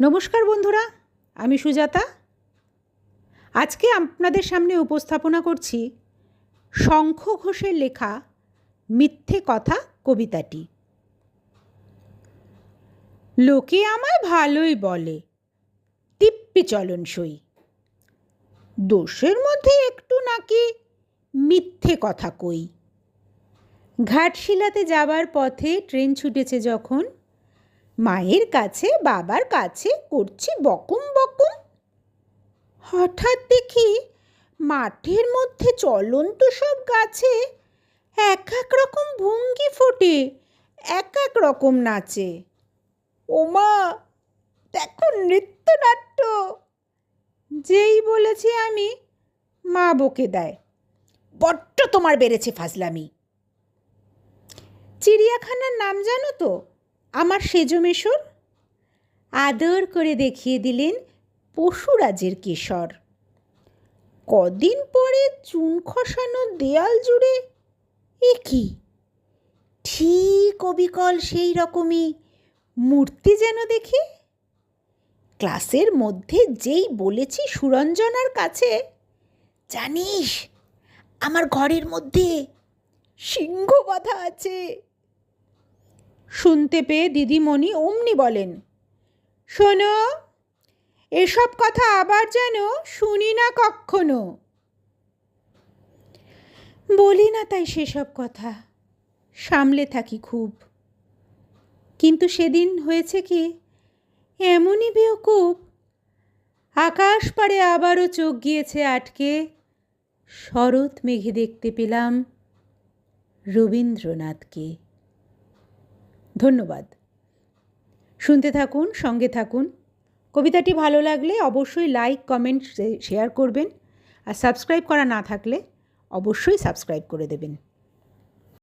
নমস্কার বন্ধুরা, আমি সুজাতা। আজকে আপনাদের সামনে উপস্থাপনা করছি শঙ্খ ঘোষের লেখা মিথ্যে কথা কবিতাটি। লোকে আমায় ভালোই বলে, তিপ্পি চলনসই দোষের মধ্যে একটু নাকি মিথ্যে কথা কই। ঘাটশিলাতে যাবার পথে ট্রেন ছুটেছে যখন মায়ের কাছে, বাবার কাছে করছি বকুম বকুম হঠাৎ দেখি মাঠের মধ্যে চলন্ত সব গাছে এক এক রকম ভঙ্গি ফোটে, এক এক রকম নাচে। ওমা, দেখো নৃত্যনাট্য। যেই বলেছি আমি, মা বকে দেয়, বড্ড তোমার বেড়েছে ফাজলামি। চিড়িয়াখানার নাম জানো তো? আমার সেজমেশর আদর করে দেখিয়ে দিলেন পশুরাজের কেশর। কদিন পরে চুন খসানো দেয়াল জুড়ে এ কি? ঠিক অবিকল সেই রকমই মূর্তি যেন দেখি। ক্লাসের মধ্যে যেই বলেছি সুরঞ্জনার কাছে, জানিস, আমার ঘরের মধ্যে সিংহ বাঁধা আছে। শুনতে পেয়ে দিদিমণি অমনি বলেন, শোনো, এসব কথা আবার যেন শুনি না কক্ষনো? বলি না তাই সেসব কথা, সামলে থাকি খুব। কিন্তু সেদিন হয়েছে কি, এমনই বেওকুব আকাশ পাড়ে আবারও চোখ গিয়েছে আটকে, শরৎ মেঘে দেখতে পেলাম রবীন্দ্রনাথকে। ধন্যবাদ। শুনতে থাকুন, সঙ্গে থাকুন। কবিতাটি ভালো লাগলে অবশ্যই লাইক কমেন্ট শেয়ার করবেন। আর সাবস্ক্রাইব করা না থাকলে অবশ্যই সাবস্ক্রাইব করে দেবেন।